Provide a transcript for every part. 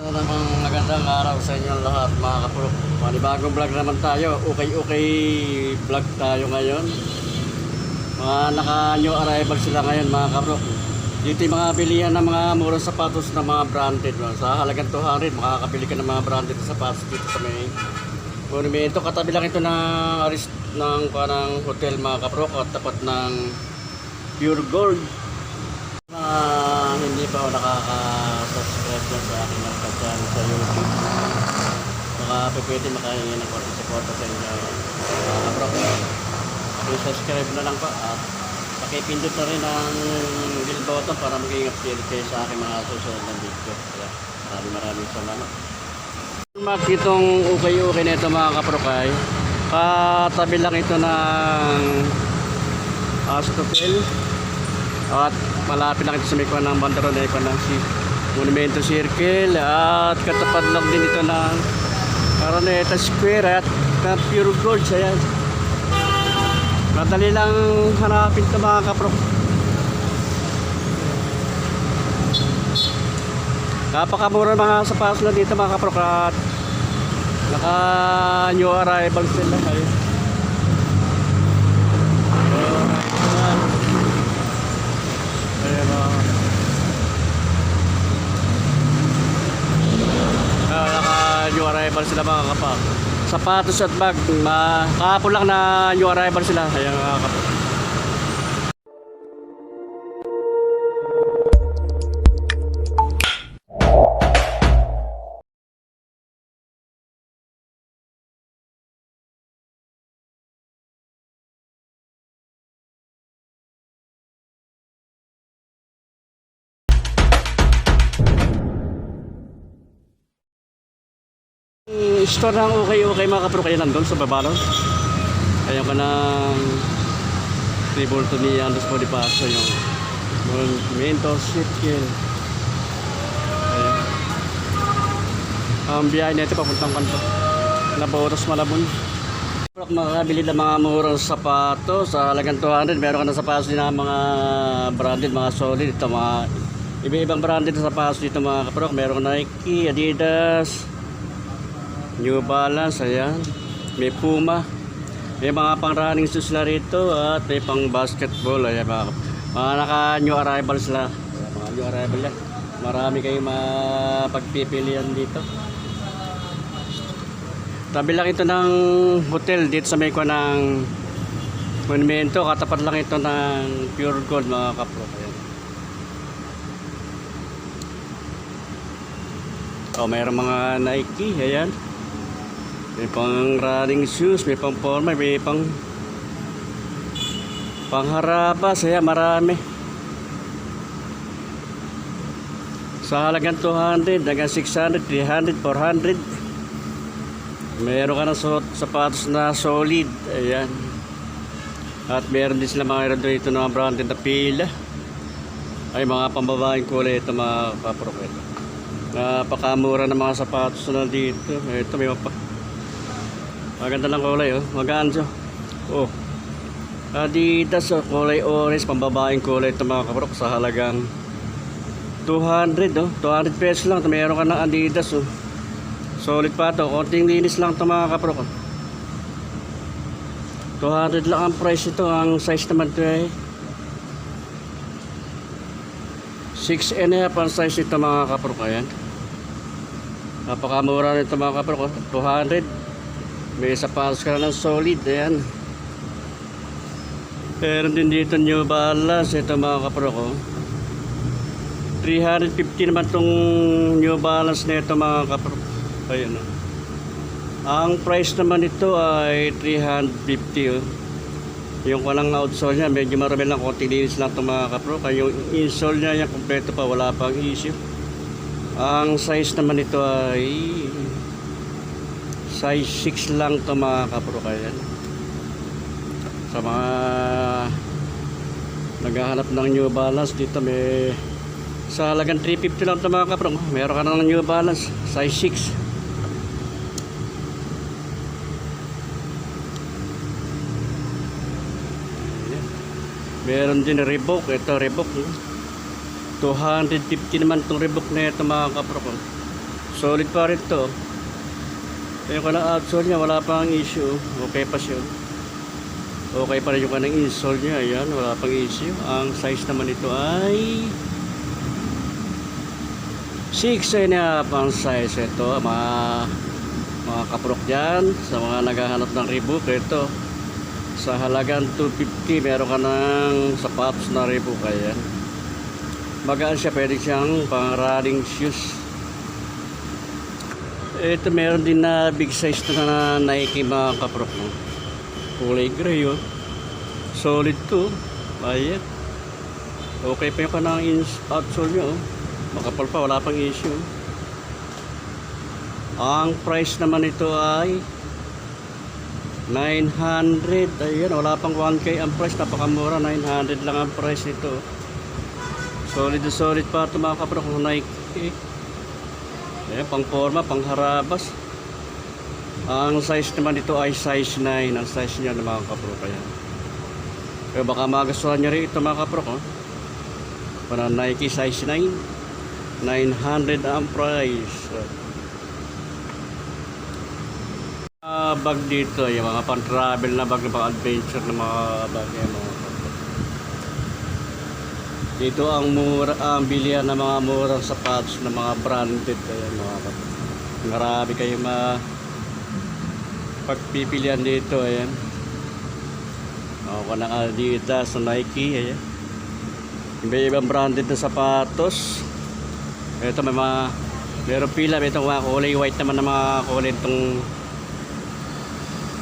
Ano namang magandang araw sa inyo lahat mga kapulok. Panibagong vlog naman tayo. Okay-okay vlog tayo ngayon. Mga naka-new arrival sila ngayon mga kapulok. Dito yung mga bilihan ng mga murang sapatos na mga branded. no? Sa halagang 200, makakabili ka ng mga branded na sapatos dito sa may monumento. Katabi lang ito ng aris ng parang hotel mga kapulok at tapat ng Pure Gold. Mga hindi pa ako nakaka-subscribe dyan sa aking mga channel sa YouTube. Baka pa pwede makahingi ng konti support sa inyo. Mga kabro, subscribe na lang po at pakipindot na rin ang bell button para maging updated kayo sa aking mga susunod na video. Kaya maraming maraming salamat. Mark itong ukay-ukay na ito mga kaprokay. Katabi lang ito ng Astropel. At malapit lang ito sa may ng bandaron na ikuan ng si Monumento Circle at katapat lang din ito ng Araneta Square at ng Pure Gold ayan. Madali lang hanapin ito mga kapro. Napakamura mga sapatos na dito mga kapro at naka new arrival sila ayun. Ayan. Ayan o. Ah, naka new arrival sila mga kapag. Sapatos at bag. Ma kahapon lang na new arrival sila. Ayan mga kapag. Yung store ng okay okay mga kapro kayo nandun sa baba nun. Ayun ka ng Tribolto ni Andres Bonifacio yung Circle. Ayun. Ang biyahe nito papuntang kanto. Naboros Malabon. Makakabili ng mga murang sapatos sa halagang 200. Meron ka ng sapatos din ng mga branded, mga solid. Ito mga iba-ibang branded na sapatos dito mga kaprok. Meron Nike, Adidas, New Balance, ayan. May Puma. May mga pang running shoes na rito at may pang basketball. Ayan mga, mga naka new arrival sila. Ayan, mga new arrival yan. Marami kayong mapagpipilian dito. Tabi lang ito ng hotel dito sa may ng monumento. Katapat lang ito ng pure gold mga kapro. Ayan. Oh, mayroong mga Nike, ayan. May pang running shoes, may pang formal, may pang pangharabas, ayan, marami. Sa halagang 200, hanggang 600, 300, 400. Meron ka suot, sapatos na solid, ayan. At meron din sila mga dito na mga branded na pila. Ay, mga pambabaeng kulay ito mga kaprokit. Napakamura ng mga sapatos na dito. Ito may mapa. Maganda lang kulay oh. Magaan siya. Oh. Adidas oh. Kulay orange. Pambabaeng kulay ito mga kaprok sa halagang 200 oh. 200 pesos lang. Meron ka ng Adidas oh. Solid pa to. Konting linis lang ito mga kaprok. oh. 200 lang ang price ito. Ang size naman ito ay 6 and a half ang size ito mga kaprok. Ayan. Napakamura nito mga kaprok. oh. 200. May sapatos ka na ng solid. Ayan. Meron din dito New Balance. Ito mga kaprok. oh. 350 naman tong New Balance na ito mga kaprok. Ayan. oh. Ang price naman ito ay 350. Oh. Yung walang outsole niya, medyo marami lang konti linis lang ito mga kapro. Yung insole niya, yung kompleto pa, wala pang issue. Ang size naman nito ay size 6 lang ito mga kapro. Kaya sa mga naghahanap ng New Balance dito may sa halagang 350 lang ito mga kapro. Meron ka ng New Balance, size 6. Meron din Reebok. Ito Reebok. eh. 250 naman itong Reebok na ito mga kapro ko. Solid pa rin to. Yung kanang outsole niya, wala pang issue. Okay pa siya. Okay pa rin yung kanang insole niya. Ayan, wala pang issue. Ang size naman nito ay 6 and a half size ito. Mga, mga kaprok dyan. Sa mga naghahanap ng rebook, ito. Sa halagang 250, meron ka ng sapatos na rebook. Ayan. Magaan siya, pwede siyang pang running shoes. Ito meron din na big size na Nike mga kaprok mo. Kulay gray oh. Solid to. Ayan. Okay pa yung kanang ins outsole nyo oh. Makapal pa, wala pang issue. Ang price naman ito ay 900. Ayan, wala pang 1K ang price. Napakamura. 900 lang ang price nito. Solid na solid pa ito mga kaprok ng Nike. Ayan, pang forma, pang harabas. Ang size naman dito ay size 9. Ang size niya ng mga kapro kaya. Kaya baka magustuhan niya rin ito mga kapro ko. Para Nike size 9. 900 ang price. Ah, bag dito, yung mga pang-travel na bag, na pang-adventure na mga bag yan, mga. Dito ang mura, ang bilihan ng mga murang sapatos na mga branded ayan mga kapatid. Marami kayo ma pagpipilian dito ayan. O ng Adidas, Nike ayan. Iba-ibang branded na sapatos. Ito may mga meron pila itong mga kulay white naman na mga kulay itong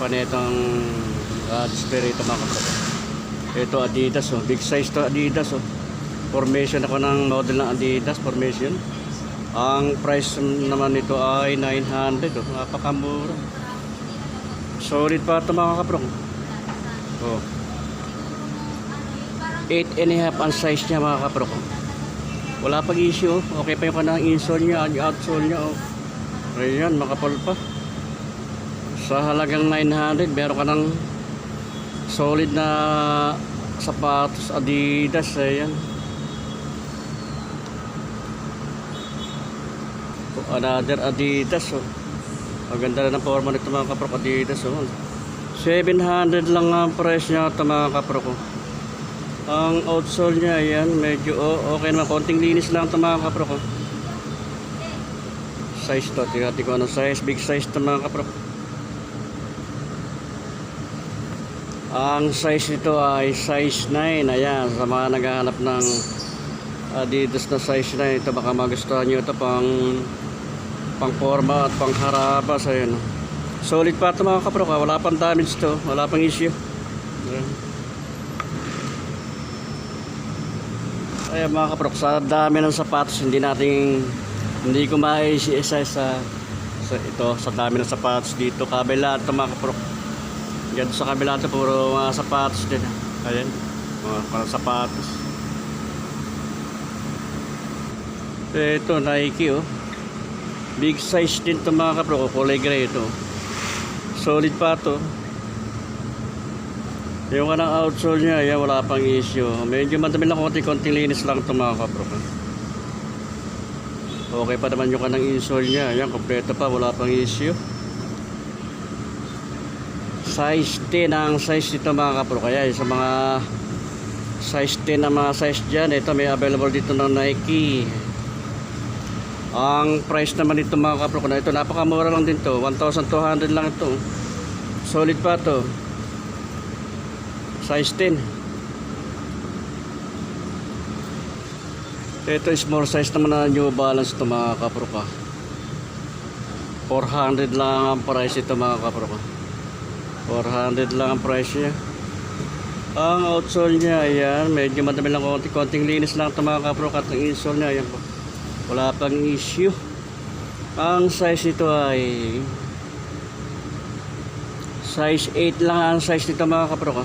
panitong uh, display ito mga kapatid. Ito Adidas oh, big size to Adidas oh formation ako ng model ng Adidas formation. Ang price naman nito ay 900 oh, napakamura. Solid pa ito mga kaprong. Oh. 8 and a half ang size niya mga kaprong. Wala pag issue oh. okay pa yung kanang insole niya yung outsole niya oh. ayan makapal pa. Sa halagang 900 meron ka ng solid na sapatos Adidas ayan another Adidas oh. Maganda na ng forma nito mga kapro Adidas oh. 700 lang ang price niya ito mga kapro ko. Ang outsole niya ayan medyo oh, okay naman konting linis lang ito mga kapro ko. Size to, tingnan ko anong size, big size ito mga kapro. Ang size nito ay size 9 ayan sa mga naghahanap ng Adidas na size 9 ito baka magustuhan nyo ito pang pang forma at pang harabas ayun solid pa ito mga kapro wala pang damage to. Wala pang issue. Ayun mga kapro sa dami ng sapatos hindi natin hindi ko ma-isa sa, sa ito sa dami ng sapatos dito. Kabila ito mga kapro yan sa kabila ito puro mga sapatos din. Ayun mga, mga sapatos. Ito Nike oh Big size din to mga kapro. Kulay gray ito. Solid pa to. Yung kanang outsole niya, yan, wala pang issue. Medyo madami lang konti-konting linis lang ito mga kapro. Okay pa naman yung kanang insole niya. Yan, kompleto pa. Wala pang issue. Size 10 ang size nito mga kapro. Kaya sa mga size 10 na mga size dyan, ito may available dito ng Nike. Ang price naman nito mga kapro na ito napakamura lang din to. 1,200 lang ito. Solid pa to. Size 10 Ito small size naman na New Balance ito mga kapro ka. 400 lang ang price ito mga kapro ka. 400 lang ang price niya. Ang outsole niya ayan medyo madami lang konti konting linis lang ito mga kapro at ang insole niya ayan po wala pang issue. Ang size nito ay size 8 lang ang size nito mga kapro ko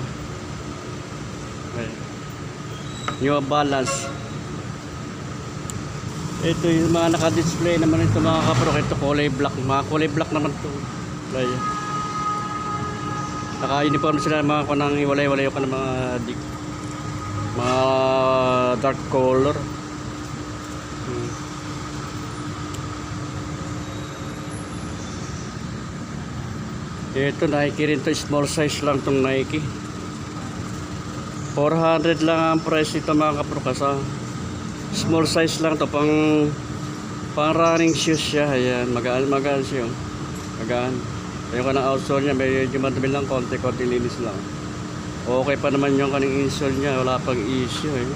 okay. new balance. Ito yung mga naka-display naman ito mga kapro. Ito kulay black. Mga kulay black naman ito Ayan. naka-uniform sila mga kunang iwalay-walay ko ng mga mga dark color Ito Nike rin to, small size lang tong Nike. 400 lang ang price nito mga kapro sa small size lang to pang pang running shoes siya. Ayan, magaan magaan siya. oh. Magaan. Ayun ka ng outsole niya, medyo madumi lang konti, konti linis lang. Okay pa naman yung kaning insole niya, wala pang issue eh.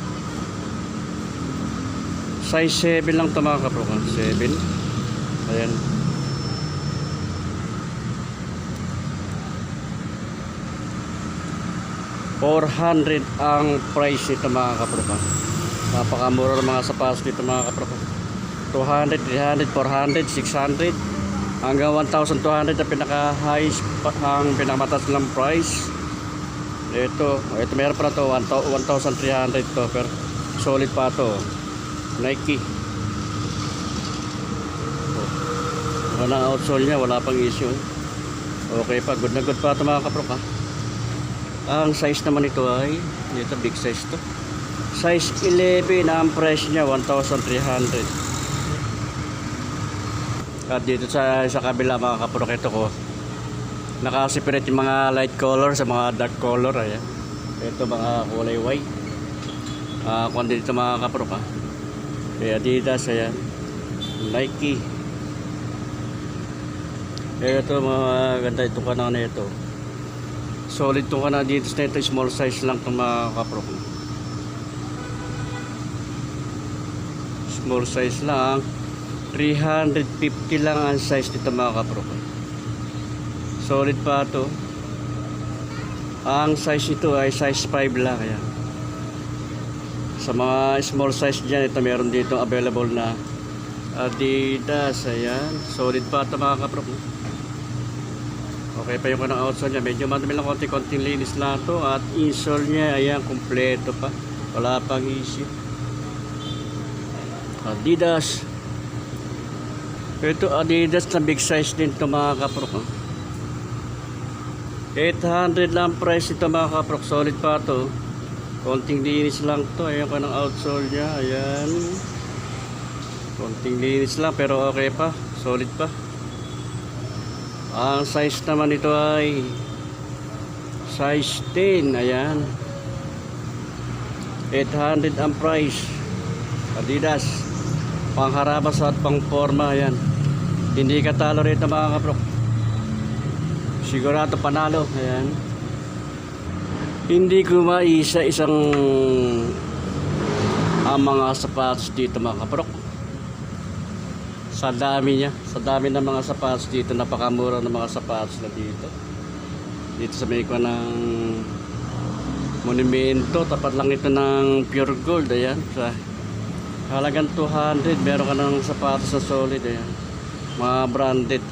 Size 7 lang to mga kapro 7. Ayan. $400 ang price nito mga kapropa. Napakamura ng mga sapatos dito mga kapropa. 200, 300, 400, 600 hanggang 1,200 ang pinaka highest ang pinakamataas ng price. Ito, ito meron pa na to 1,300 to pero solid pa to. Nike. Wala ang outsole niya, wala pang issue. Okay pa, good na good pa ito mga kapropa. Ang size naman ito ay, dito big size to. Size 11 ang price niya, 1,300. At dito sa, sa kabila mga kapurok ito ko, nakasiparate yung mga light color sa mga dark color. Ayan. Ito mga kulay white. Ah, kung dito mga kapurok ha. Kaya Adidas, ayan. Nike. Ito mga ganda itong kanang na ito. Solid itong kanang dito na ito. Small size lang itong mga kapro. Small size lang. 350 lang ang size nito mga kapro. Solid pa ito. Ang size ito ay size 5 lang. Ayan. Sa mga small size dyan, ito meron dito available na Adidas. Ayan. Solid pa ito mga kapro. Okay pa yung kanang outsole niya. Medyo madami lang konti-konting linis lang to At insole niya, ayan, kompleto pa. Wala pang issue. Adidas. Ito Adidas na big size din to mga kaprok. oh. 800 lang price ito mga kaprok. Solid pa to. Konting linis lang to. Ayan kanang outsole niya. Ayan. Konting linis lang pero okay pa. Solid pa. Ang size naman ito ay size 10. Ayan. 800 ang price. Adidas. Pangharabas at pangforma. Ayan. Hindi ka talo rito mga kaprok. Sigurado panalo. Ayan. Hindi ko maisa isang ang mga sapatos dito mga kaprok sa dami niya. Sa dami ng mga sapatos dito. Napakamura ng mga sapatos na dito. Dito sa may kwa ng monumento. Tapat lang ito ng pure gold. Ayan. Sa halagang 200 meron ka ng sapatos na solid. Ayan. Mga branded.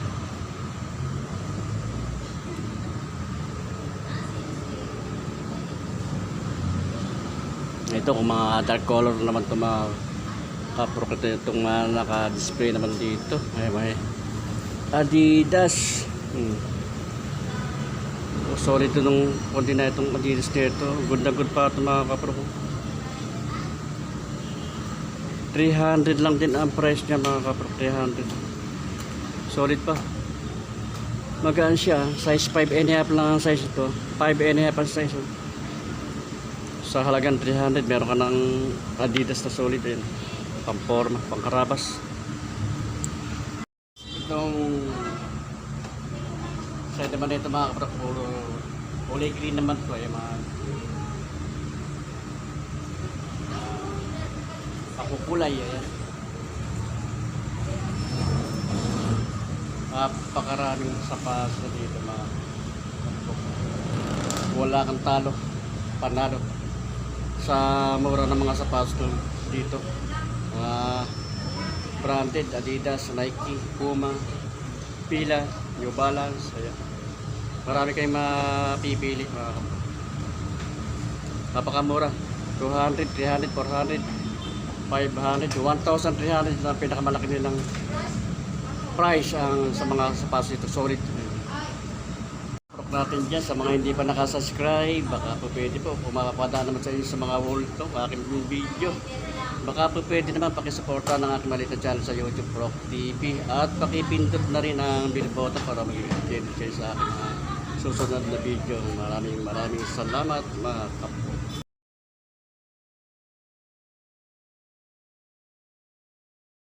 Ito kung mga dark color naman ito mga kapro ito itong mga naka-display naman dito. Ay may Adidas. Hmm. oh, sorry ito nung konti na itong Adidas nito good na good pa ito mga kapro 300 lang din ang price niya mga kapro 300 solid pa. Magaan siya. Size 5 and a half lang ang size ito 5 and a half ang size. Oh. sa halagang 300 meron ka ng Adidas na solid yun pamporma, pangkarabas. Itong sa naman ito mga kaprak puro kulay green naman to ay mga pakukulay ayan. Napakaraming sapas na dito mga wala kang talo panalo. Sa mura ng mga sapatos to dito mga branded Adidas, Nike, Puma, Pila, New Balance ayan. marami kayong mapipili mga napakamura 200, 300, 400 500, 1,300 na pinakamalaki nilang price ang sa mga sapatos ito solid natin dyan sa mga hindi pa nakasubscribe. Baka po pwede po, kung makapada naman sa inyo sa mga wall to, aking video. Baka po pwede naman pakisuporta ng aking maliit na channel sa YouTube Proc TV. At pakipindot na rin ang bell button para kayo sa aking mga susunod na video. Maraming maraming salamat mga kapwa.